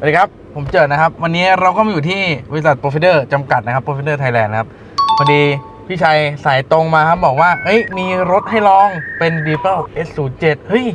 สวัสดีครับ ผมเจิดนะครับ วันนี้เราก็มาอยู่ที่บริษัทโปรฟิเดอร์จำกัดนะครับโปรฟิเดอร์ไทยแลนด์นะครับพอดีพี่ชัยสายตรงมาครับ บอกว่า เอ้ย มีรถให้ลองเป็น d e e p l S07 เฮ้ย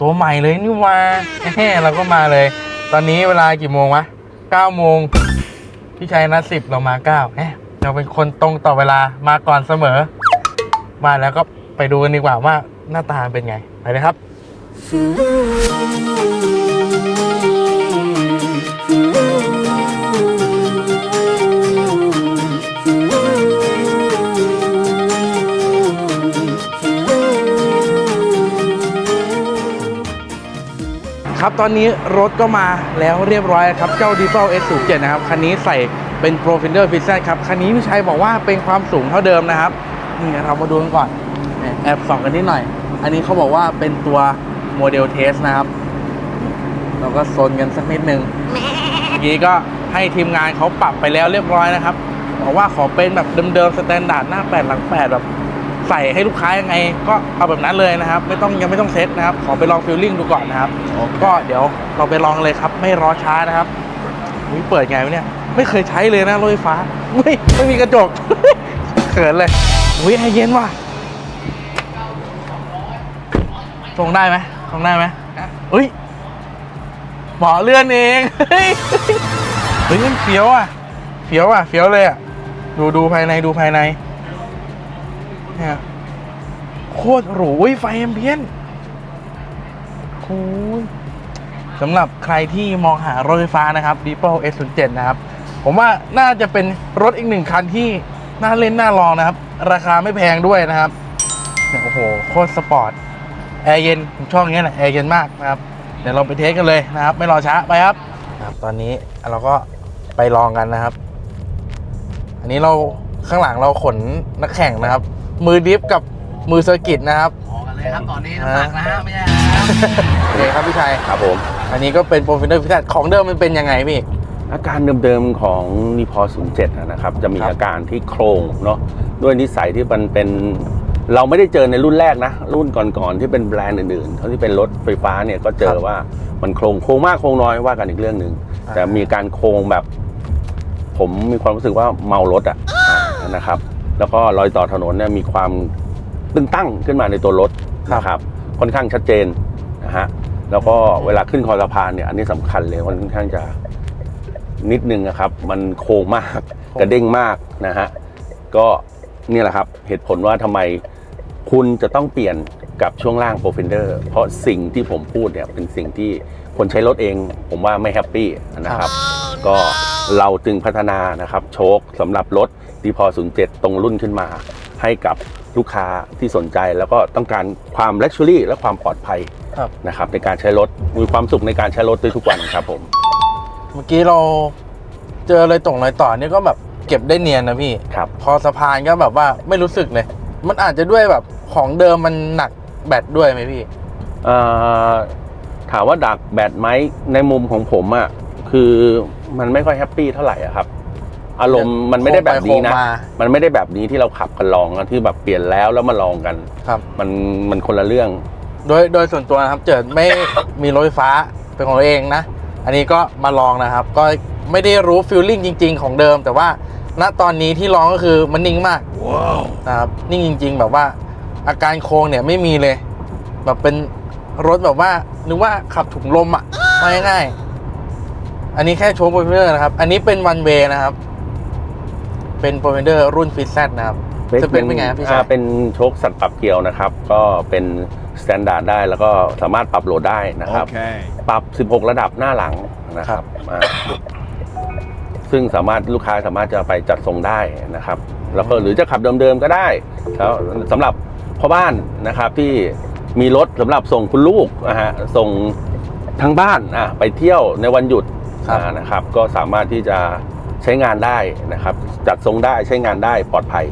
ตัวใหม่เลยนี่ว่าแฮ่เราก็มาเลย ตอนนี้เวลากี่โมงวะ9โมง พี่ชัยนัดสิบเรามา9แหมเราเป็นคนตรงต่อเวลามาก่อนเสมอ มาแล้วก็ไปดูกันดีกว่าว่าหน้าตาเป็นไง ไปเลยครับ ครับตอนนี้รถก็มาแล้วเรียบร้อยครับ เจ้า d e e p l S07 นะครับ คันนี้ใส่เป็น Pro Fender f i x e ครับ คันนี้พี่ชัยบอกว่าเป็นความสูงเท่าเดิมนะครับ นี่เรามาดูกันก่อน แอบส่องกันนิดหน่อย อันนี้เขาบอกว่าเป็นตัวโมเดลเทสนะครับ เราก็โซนกันสักนิดนึงเมื่อกี้ก็ให้ทีมงานเขาปรับไปแล้วเรียบร้อยนะครับบอกว่าขอเป็นแบบเดิมๆสแตนดาร์ดหน้า 8 หลัง 8 แบบ ใส่ให้ลูกค้ายังไง ก็เอาแบบนั้นเลยนะครับ ไม่ต้องยังไม่ต้องเซตนะครับ ขอไปลองฟิลลิ่งดูก่อนนะครับ ก็เดี๋ยวเราไปลองเลยครับ ไม่รอช้านะครับนี่เปิดไงวะเนี่ย ไม่เคยใช้เลยนะรถไฟฟ้าไม่ไม่มีกระจกเขินเลยอุ้ยแอร์เย็นว่ะส่งได้ไหมส่งได้ไหมอุ้ยหมอเลื่อนเองเฮ้ยเฮ้ยมันเฟี้ยวอะเฟี้ยวอะเฟี้ยวเลยอะดูดูภายในดูภายในเนี่ยโคตรหรูไฟแอมเบียนโอ้ยสำหรับใครที่มองหารถไฟฟ้านะครับ d e e p l S07 นะครับ ผมว่าน่าจะเป็นรถอีกหนึ่งคันที่น่าเล่นน่าลองนะครับ ราคาไม่แพงด้วยนะครับเนี่ยโอ้โห โคตรสปอร์ต แอร์เย็นผมชอบอย่างเงี้ยแหละแอร์เย็นมากนะครับ เดี๋ยวเราไปเทสกันเลยนะครับ ไม่รอช้าไปครับครับ ตอนนี้เราก็ไปลองกันนะครับ อันนี้เราข้างหลังเราขนนักแข่งนะครับ มือดริฟต์กับมือเซอร์กิตนะครับออกกันเลยครับตอนนี้น้ำหนักนะฮะไม่ใช่ครับโอเคครับพี่ชัยครับผม อันนี้ก็เป็นโปรฟิเนอร์พิเศษของเดิมมันเป็นยังไงพี่ อาการเดิมๆของนิพอ07อะนะครับ จะมีครับอาการที่โครงเนาะด้วยนิสัยที่มันเป็นเราไม่ได้เจอในรุ่นแรกนะ รุ่นก่อนๆที่เป็นแบรนด์อื่นๆเท่าที่เป็นรถไฟฟ้าเนี่ยก็เจอว่ามันโครงโครงมากโครงน้อยว่ากันอีกเรื่องหนึ่งแต่มีการโครงแบบ ผมมีความรู้สึกว่าเมารถอะอะนะครับ แล้วก็รอยต่อถนนเนี่ยมีความตึงตั้งขึ้นมาในตัวรถนะครับค่อนข้างชัดเจนนะฮะแล้วก็เวลาขึ้นคอสะพานเนี่ยอันนี้สำคัญเลยมันค่อนข้างจะนิดนึงนะครับ มันโค้งมากกระเด้งมากนะฮะก็เนี่ยแหละครับเหตุผลว่าทำไมคุณจะต้องเปลี่ยนกับช่วงล่าง p r o f e n d e r เพราะสิ่งที่ผมพูดเนี่ยเป็นสิ่งที่คนใช้รถเองผมว่าไม่แฮปปี้นะครับ ก็เราจึงพัฒนานะครับ โชคสำหรับรถ ดีพอ07 ตรงรุ่นขึ้นมา ให้กับลูกค้าที่สนใจแล้วก็ต้องการความ luxury และความปลอดภัยครับ นะครับในการใช้รถมีความสุขในการใช้รถด้วยทุกวันครับผม เมื่อกี้เราเจอเลยตรงรอยต่อนี่ก็แบบเก็บได้เนียนนะพี่ ครับ พอสะพานก็แบบว่าไม่รู้สึกเลย มันอาจจะด้วยแบบของเดิมมันหนักแบตด้วยไหมพี่ เอ่อถามว่าดักแบตไหมในมุมของผมอะ่ะคือมันไม่ค่อยแฮปปี้เท่าไหร่อะครับ อารมณ์มันไม่ได้แบบนี้นะ โค้งไปโค้งมามันไม่ได้แบบนี้ที่เราขับกันลองนะที่แบบเปลี่ยนแล้วแล้วมาลองกัน ครับ มันมันคนละเรื่อง โดยโดยส่วนตัวนะครับเจิดไม่ มีรถไฟฟ้าเป็นของตัวเองนะ อันนี้ก็มาลองนะครับ ก็ไม่ได้รู้ฟิลลิ่งจริง ๆ ของเดิม แต่ว่าณตอนนี้ที่ลองก็คือมันนิ่งมากนะครับนิ่งจริง ๆ แบบว่าอาการโค้งเนี่ยไม่มีเลย แบบเป็นรถแบบว่านึกว่าขับถุงลมอะมาง่ายๆอันนี้แค่โชว์โปรเฟอร์นะครับ อันนี้เป็นวันเวนะครับ เป็นโปรเฟอร์รุ่นฟิตแซนะครับจะเป็นเป็นไงครับพี่ชายอ่าเป็นโชคสัตว์ปรับเกียวนะครับ ก็เป็นสแตนดาร์ดได้แล้วก็สามารถปรับโหลดได้นะครับ ปรับ 16 ระดับหน้าหลังนะครับอ่าซึ่งสามารถลูกค้าสามารถจะไปจัดทรงได้นะครับ แล้วก็หรือจะขับเดิมๆก็ได้แล้วสำหรับพ่อบ้านนะครับที่มีรถสำหรับส่งคุณลูกนะฮะส่งทั้งบ้านอะไปเที่ยวในวันหยุดครับอ่านะครับ ก็สามารถที่จะ ใช้งานได้นะครับ จัดทรงได้ใช้งานได้ปลอดภัย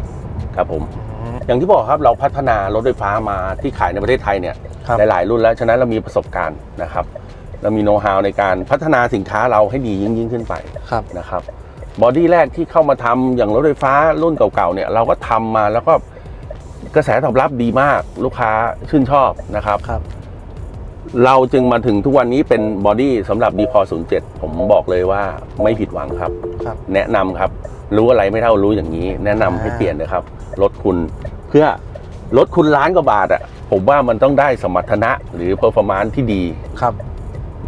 ครับผม อย่างที่บอกครับเราพัฒนารถไฟฟ้ามาที่ขายในประเทศไทยเนี่ยครับ หลายๆ รุ่นแล้วฉะนั้นเรามีประสบการณ์นะครับ เรามีโน้ตฮาวในการพัฒนาสินค้าเราให้ดียิ่งยิ่งขึ้นไป ครับ นะครับบอดี้แรกที่เข้ามาทำอย่างรถไฟฟ้ารุ่นเก่าๆเนี่ยเราก็ทำมาแล้วก็กระแสตอบรับดีมากลูกค้าชื่นชอบนะครับ ครับ เราจึงมาถึงทุกวันนี้เป็นบอดี้สำหรับ d ีพอ07 ผมบอกเลยว่าไม่ผิดหวังครับ ครับ แนะนำครับ รู้อะไรไม่เท่ารู้อย่างนี้ แนะนำให้อ่า เปลี่ยนนะครับรถคุณเพื่อรถคุณล้านกว่าบาทอะผมว่ามันต้องได้สมรรถนะหรือเพอร์ฟอร์มานที่ดี ครับ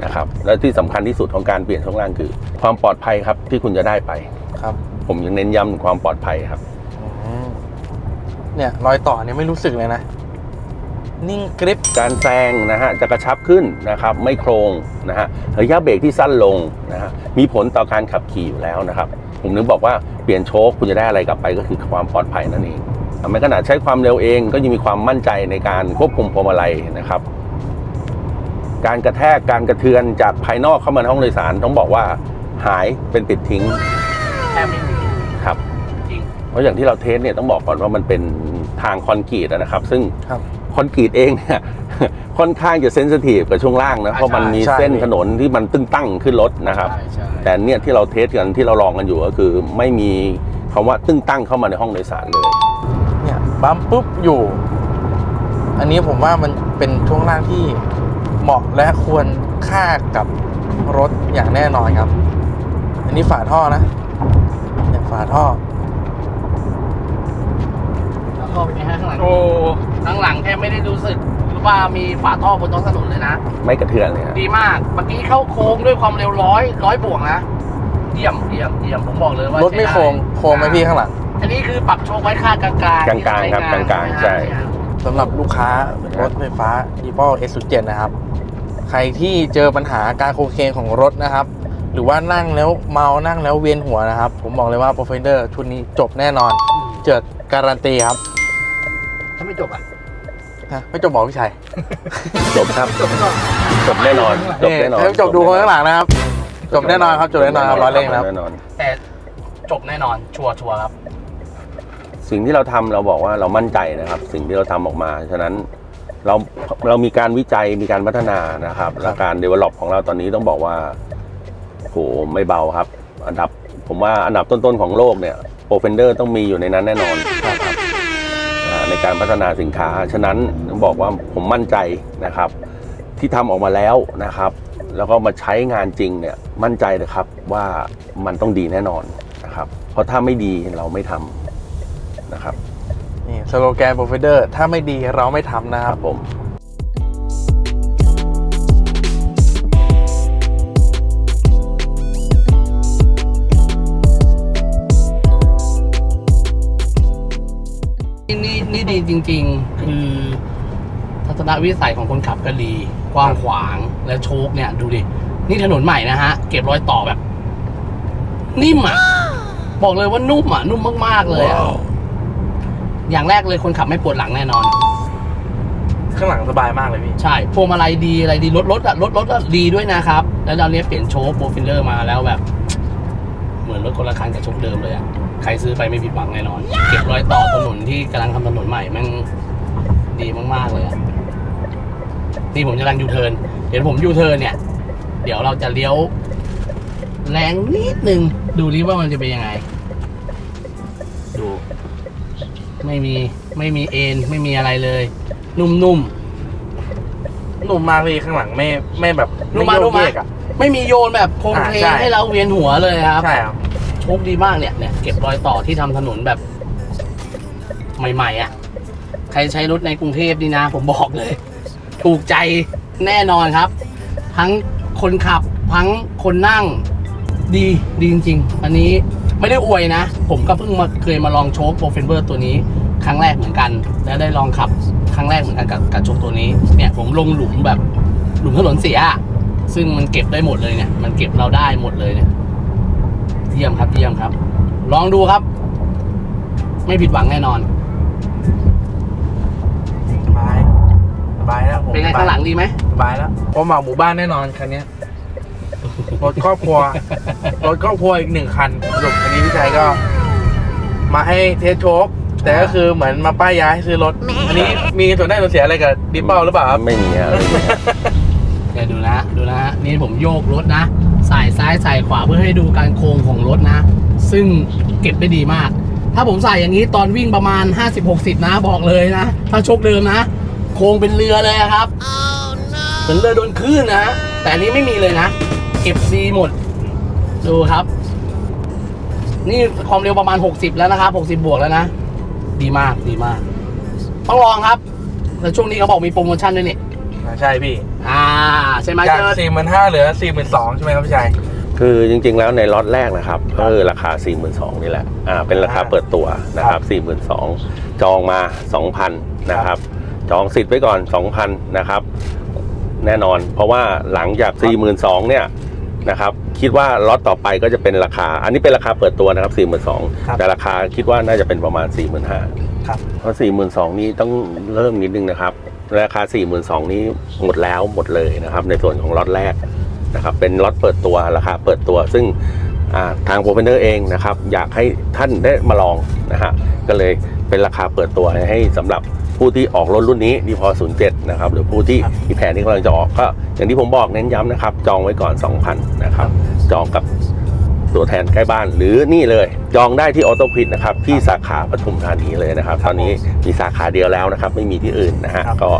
นะครับและที่สำคัญที่สุดของการเปลี่ยนช่วงล่างคือ ความปลอดภัยครับที่คุณจะได้ไป ครับผมยังเน้นย้ำถึงความปลอดภัยครับ อืมเนี่ยรอยต่อเนี่ยไม่รู้สึกเลยนะ นิ่งกริปการแซงนะฮะจะกระชับขึ้นนะครับไม่โครงนะฮะระยะเบรกที่สั้นลงนะฮะมีผลต่อการขับขี่อยู่แล้วนะครับผมนึกบอกว่าเปลี่ยนโชคคุณจะได้อะไรกลับไปก็คือความปลอดภัยนั่นเองแม้ขนาดใช้ความเร็วเองก็ยังมีความมั่นใจในการควบคุมพวงมาลัยนะครับ การกระแทกการกระเทือนจากภายนอกเข้ามาในห้องโดยสารต้องบอกว่าหายเป็นปิดทิ้งแทบไม่มีครับจริงเพราะอย่างที่เราเทสเนี่ยต้องบอกก่อนว่ามันเป็นทางคอนกรีตอะนะครับ ซึ่ง ครับคอนกรีตเองเนี่ยค่อนข้างจะเซนซิทีฟกับช่วงล่างนะเพราะมันมีใช่เส้นถนนที่มันตึงตั้งขึ้นรถนะครับใช่ใช่แต่เนี่ยที่เราเทสกันที่เราลองกันอยู่ก็คือไม่มีคำว่าตึ้งตั้งเข้ามาในห้องโดยสารเลยเนี่ยบัมป์ปุ๊บอยู่ อันนี้ผมว่ามันเป็นช่วงล่างที่เหมาะและควรค่ากับรถอย่างแน่นอนครับ อันนี้ฝาท่อนะเนี่ยฝาท่อ แล้วก็เป็นไงฮะข้างหลังโอ้ข้างหลังแทบไม่ได้รู้สึกว่ามีฝาท่อบนท้องถนนเลยนะ ไม่กระเทือนเลยฮะดีมากเมื่อกี้เข้าโค้งด้วยความเร็วร้อยร้อยบวกนะเยี่ยมเยี่ยมเยี่ยมผมบอกเลยว่ารถไม่โค้งโค้งไหมพี่ข้างหลัง อันนี้คือปรับโชคไว้ค่ากลางๆกลางๆครับกลางๆใช่ สำหรับลูกค้ารถไฟฟ้า e v o S07 นะครับ ใครที่เจอปัญหาการโคเคนของรถนะครับ หรือว่านั่งแล้วเมานั่งแล้วเวียนหัวนะครับ ผมบอกเลยว่า p r o f i n d e r ชุดนี้จบแน่นอน เจอการันตีครับ ถ้าไม่จบอะนะไม่จบบอกพี่ชัยจบครับ จบก่อน จบแน่นอน จบแน่นอนให้จบดูคนข้างหลังนะครับ จบแน่นอนครับ จบแน่นอนครับร้อยเล่นครับแน่นอนแต่จบแน่นอน ชัวร์ชัวร์ครับ สิ่งที่เราทำเราบอกว่าเรามั่นใจนะครับ สิ่งที่เราทำออกมา ฉะนั้นเราเรามีการวิจัยมีการพัฒนานะครับ และการ develop ของเราตอนนี้ต้องบอกว่าโหไม่เบาครับ อันดับผมว่าอันดับต้นๆของโลกเนี่ยโปรเฟนเดอร์ต้องมีอยู่ในนั้นแน่นอนครับอ่า ในการพัฒนาสินค้า ฉะนั้นต้องบอกว่าผมมั่นใจนะครับ ที่ทำออกมาแล้วนะครับ แล้วก็มาใช้งานจริงเนี่ยมั่นใจนะครับว่ามันต้องดีแน่นอนนะครับ เพราะถ้าไม่ดีเราไม่ทำนะครับนี่สโลแกน p r o f i n d e r ถ้าไม่ดีเราไม่ทำนะคครัรับบผม จริง ๆ คือทัศนวิสัยของคนขับก็ดีกว้างขวางและโชคเนี่ย ดูดิ นี่ถนนใหม่นะฮะ เก็บรอยต่อแบบ นิ่มอะ บอกเลยว่านุ่มอะ นุ่มมากๆเลยอะ อย่างแรกเลยคนขับไม่ปวดหลังแน่นอน ข้างหลังสบายมากเลยพี่ ใช่พวงมาลัยดีอะไรดีรถรถอะรถรถอะดีด้วยนะครับ แล้วเราเนี้ยเปลี่ยนโชคโบฟิลเลอร์มาแล้วแบบ เหมือนรถคนละคันกับโชคเดิมเลยอะ ใครซื้อไปไม่ผิดหวังแน่นอน เก็บรอยต่อถนนที่กำลังทำถนนใหม่แมันดีมากๆเลยอะนี่ผมกำลังยูเทิร์นเดี๋ยวผมยูเทิร์นเนี่ย เดี๋ยวเราจะเลี้ยว แรงนิดนึง ดูดิว่ามันจะเป็นยังไง ดู ไม่มีไม่มีเอ็นไม่มีอะไรเลย นุ่มๆนุ่มมากพี่ข้างหลังไม่ไม่แบบนุ่มมากไโยนุ่มมากเยกอะ ไม่มีโยนแบบโครงอ่าเพลใช่งให้เราเวียนหัวเลยครับ ใช่ครับ โชคดีมากเนี่ยเนี่ยเก็บรอยต่อที่ทำถนนแบบ ใหม่ๆอะ ใครใช้รถในกรุงเทพนี่นะ ผมบอกเลย ถูกใจแน่นอนครับ ทั้งคนขับ ทั้งคนนั่งดีดีจริง ๆ อันนี้ไม่ได้อวยนะ ผมก็เพิ่งมาเคยมาลองโชคโปรเฟนเบอร์ตัวนี้ครั้งแรกเหมือนกัน แล้วได้ลองขับครั้งแรกเหมือนกันกับกับโชคตัวนี้ เนี่ยผมลงหลุมแบบหลุมถนนเสีย ซึ่งมันเก็บได้หมดเลยเนี่ย มันเก็บเราได้หมดเลยเนี่ย ยี่ยมครับเยี่ยมครับ ลองดูครับ ไม่ผิดหวังแน่นอน สบายสบายแล้วผมเป็นไงข้างหลังดีไหมสบายแล้วผมเหมาหมู่บ้านแน่นอนคันเนี้ยรถครอบครัวรถครอบครัวอีกหนึ่งคันสรุปอันนี้พี่ชัยก็ มาให้เทสโชคแต่ก็คือเหมือนมาป้ายยาให้ซื้อรถ อันนี้มีส่วนได้ส่วนเสียอะไรกับดิปเปิลหรือเปล่าครับไม่มีอะไรอย่างเงี้ยเดี๋ยวดูนะดูนะฮะนี่ผมโยกรถนะ สายซ้ายสายขวาเพื่อให้ดูการโค้งของรถนะ ซึ่งเก็บได้ดีมาก ถ้าผมใส่อย่างนี้ตอนวิ่งประมาณ 50-60 นะบอกเลยนะ ถ้าโชคเดิมนะ โค้งเป็นเรือเลยอะครับผมือนเรือโดนคลื่นนะฮะแต่อันนี้ไม่มีเลยนะ เก็บดีหมด ดูครับ นี่ความเร็วประมาณ 60 แล้วนะครับ 60 บวกแล้วนะ ดีมากดีมาก ต้องลองครับ แล้วช่วงนี้เขาบอกมีโปรโมชั่นด้วยนี่ ใช่พี่อ่าใช่ไหมจากเจิด สี่หมื่นห้าเหลือสี่หมื่นสองใช่ไหมครับพี่ชัยคือจริงๆ แล้วในล็อตแรกนะครับ ก็คือราคา 4 2 0 0 0นี่แหละอ่าเป็นราคาเปิดตัวนะครับ42,000จองมา 2,000นะครับจองสิทธิ์ไว้ก่อน 2,000นะครับแน่นอน เพราะว่าหลังจาก 42,000เนี่ยนะครับคิดว่าล็อตต่อไปก็จะเป็นราคา อันนี้เป็นราคาเปิดตัวนะครับ 42,000แต่ราคาคิดว่าน่าจะเป็นประมาณ 45,000ครับ เพราะ42,000นี้ต้องเริ่มนิดนึงนะครับ ราคา 42,000นี้หมดแล้วหมดเลยนะครับ ในส่วนของล็อตแรกนะครับ เป็นล็อตเปิดตัวราคาเปิดตัว ซึ่งทางโปรเฟนเนอร์เองนะครับ อยากให้ท่านได้มาลองนะฮะก็เลยเป็นราคาเปิดตัวให้สำหรับผู้ที่ออกรถรุ่นนี้ดีพอ07 นะครับ หรือผู้ที่มีแผนที่กำลังจะออกก็อย่างที่ผมบอกเน้นย้ำนะครับ จองไว้ก่อน 2,000 นะครับ จองกับ ตัวแทนใกล้บ้านหรือนี่เลย จองได้ที่ออโต้ควิดนะครับ ที่สาขาปทุมธานีเลยนะครับ ตอนนี้มีสาขาเดียวแล้วนะครับ ไม่มีที่อื่นนะฮะครับก็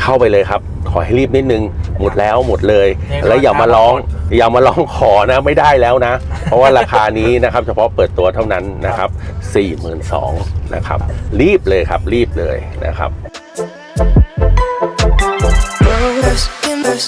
เข้าไปเลยครับ ขอให้รีบนิดนึง หมดแล้วหมดเลยนี่แล้วอย่ามาร้องราคาหมดอย่ามาร้องขอนะไม่ได้แล้วนะ เพราะว่าราคานี้นะครับ เฉพาะเปิดตัวเท่านั้นนะครับ42,000นะครับ รีบเลยครับ รีบเลยนะครับ Roll us in this